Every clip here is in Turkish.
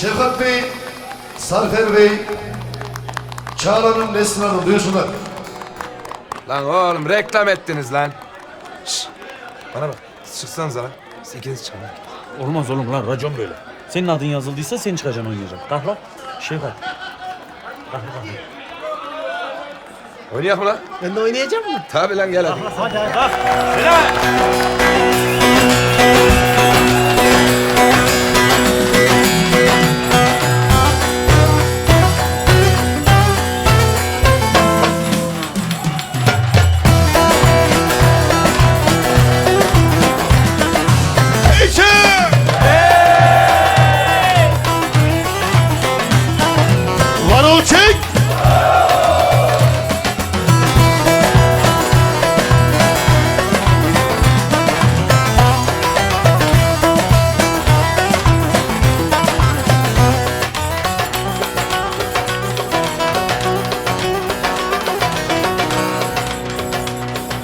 Şefkat Bey, Sarfer Bey, Çağla'nın Nesrin Hanım duysunlar. Lan oğlum reklam ettiniz lan. Şş, bana bak. Çıksanıza lan. Siz ikiniz çıkın lan. Olmaz oğlum lan racon böyle. Senin adın yazıldıysa sen çıkacaksın oynayacak. Kalk lan. Şey var. Oynayak mı lan? Ben de oynayacağım mı? Tabi lan gel hadi. Hadi hadi kalk.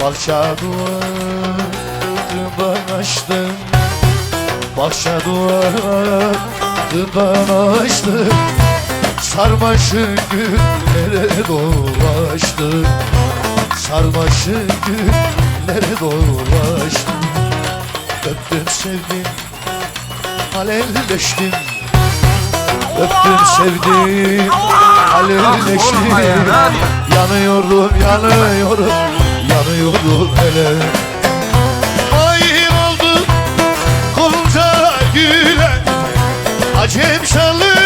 Bahçe duvarı ben açtım Bahçe duvarı ben açtım Sarmaşık güllere dolaştım Sarmaşık güllere dolaştım Öptüm sevdim Alevleştim Öptüm sevdim Alevleştim. Yanıyorum yanıyorum Yanıyorum hele Ay oldu Gonca güle Acem şalı